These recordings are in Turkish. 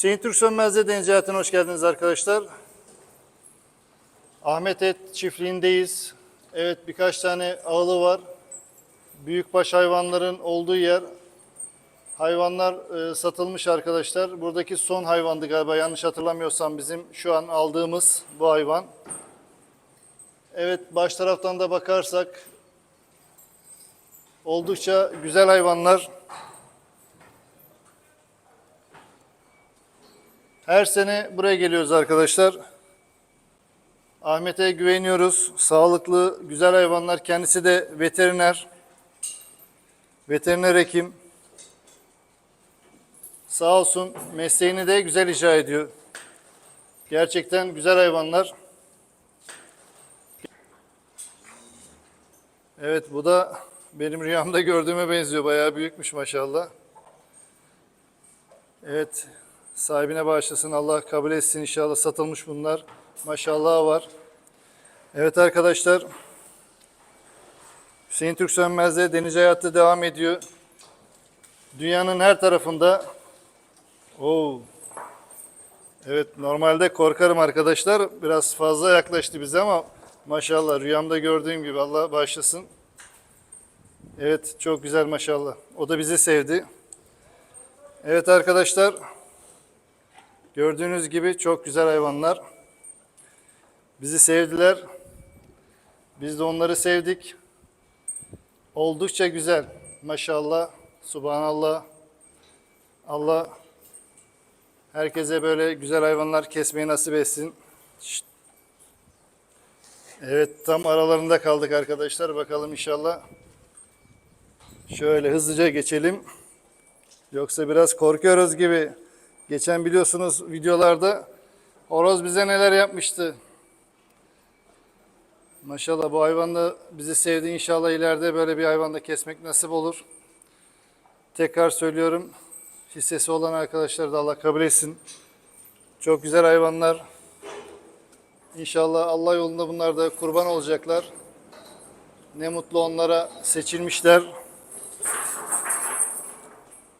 Hüseyin Türk Sönmez'de Deniz hoş geldiniz arkadaşlar. Ahmet Et çiftliğindeyiz. Evet birkaç tane ağılı var. Büyükbaş hayvanların olduğu yer. Hayvanlar e, satılmış arkadaşlar. Buradaki son hayvandı galiba yanlış hatırlamıyorsam bizim şu an aldığımız bu hayvan. Evet baş taraftan da bakarsak oldukça güzel hayvanlar. Her sene buraya geliyoruz arkadaşlar. Ahmet'e güveniyoruz. Sağlıklı, güzel hayvanlar. Kendisi de veteriner. Veteriner hekim. Sağ olsun mesleğini de güzel icra ediyor. Gerçekten güzel hayvanlar. Evet bu da benim rüyamda gördüğüme benziyor. Bayağı büyükmüş maşallah. Evet sahibine bağışlasın. Allah kabul etsin inşallah. Satılmış bunlar. Maşallah var. Evet arkadaşlar. Hüseyin Türk Sönmez'de deniz hayatı devam ediyor. Dünyanın her tarafında. Oo. Evet normalde korkarım arkadaşlar. Biraz fazla yaklaştı bize ama maşallah rüyamda gördüğüm gibi Allah bağışlasın. Evet çok güzel maşallah. O da bizi sevdi. Evet arkadaşlar. Gördüğünüz gibi çok güzel hayvanlar. Bizi sevdiler. Biz de onları sevdik. Oldukça güzel. Maşallah. Subhanallah. Allah herkese böyle güzel hayvanlar kesmeyi nasip etsin. Şşt. Evet tam aralarında kaldık arkadaşlar. Bakalım inşallah. Şöyle hızlıca geçelim. Yoksa biraz korkuyoruz gibi. Geçen biliyorsunuz videolarda horoz bize neler yapmıştı. Maşallah bu hayvan da bizi sevdi. İnşallah ileride böyle bir hayvanda kesmek nasip olur. Tekrar söylüyorum. Hissesi olan arkadaşlar da Allah kabul etsin. Çok güzel hayvanlar. İnşallah Allah yolunda bunlar da kurban olacaklar. Ne mutlu onlara seçilmişler.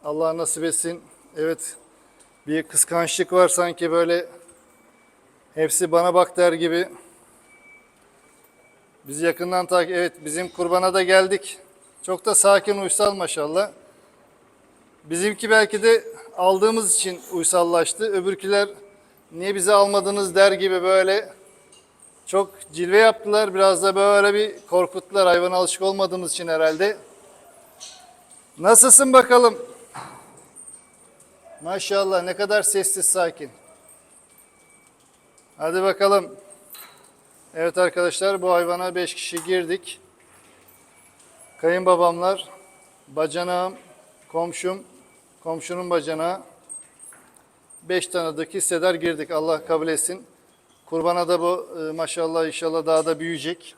Allah nasip etsin. Evet bir kıskançlık var sanki böyle hepsi bana bak der gibi. Biz yakından takip evet bizim kurbana da geldik. Çok da sakin uysal maşallah. Bizimki belki de aldığımız için uysallaştı. Öbürküler niye bizi almadınız der gibi böyle çok cilve yaptılar. Biraz da böyle bir korkuttular. Hayvana alışık olmadığımız için herhalde. Nasılsın bakalım? Maşallah ne kadar sessiz sakin. Hadi bakalım. Evet arkadaşlar bu hayvana 5 kişi girdik. Kayınbabamlar, bacanağım, komşum, komşunun bacanağı. 5 tanıdık hissedar girdik. Allah kabul etsin. Kurbana da bu e, maşallah inşallah daha da büyüyecek.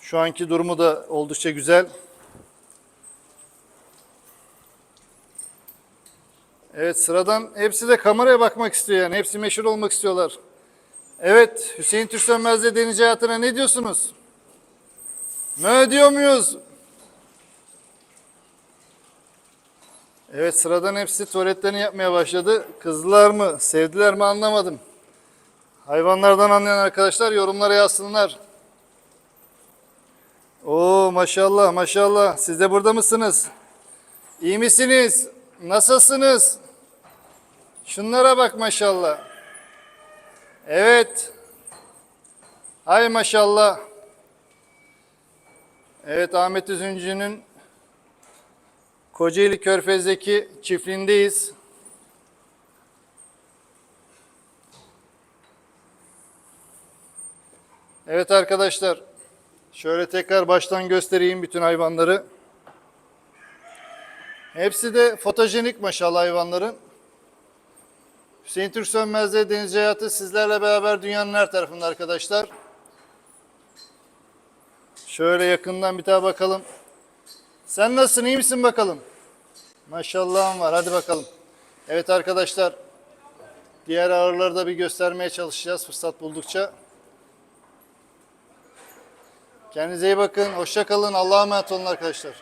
Şu anki durumu da oldukça güzel. Evet sıradan hepsi de kameraya bakmak istiyor yani. Hepsi meşhur olmak istiyorlar. Evet Hüseyin Türksenmez'de deniz hayatına ne diyorsunuz? Mö diyor muyuz? Evet sıradan hepsi tuvaletlerini yapmaya başladı. Kızdılar mı, sevdiler mi anlamadım. Hayvanlardan anlayan arkadaşlar yorumlara yazsınlar. Oo maşallah maşallah. Siz de burada mısınız? İyi misiniz? Nasılsınız? Şunlara bak maşallah. Evet. Hay maşallah. Evet Ahmet Üzüncü'nün Kocaeli Körfez'deki çiftliğindeyiz. Evet arkadaşlar. Şöyle tekrar baştan göstereyim bütün hayvanları. Hepsi de fotojenik maşallah hayvanların. Hüseyin Türk Sönmez'de Deniz Hayatı sizlerle beraber dünyanın her tarafında arkadaşlar. Şöyle yakından bir daha bakalım. Sen nasılsın iyi misin bakalım? Maşallahım var hadi bakalım. Evet arkadaşlar. Diğer ağırları da bir göstermeye çalışacağız fırsat buldukça. Kendinize iyi bakın. Hoşça kalın. Allah'a emanet olun arkadaşlar.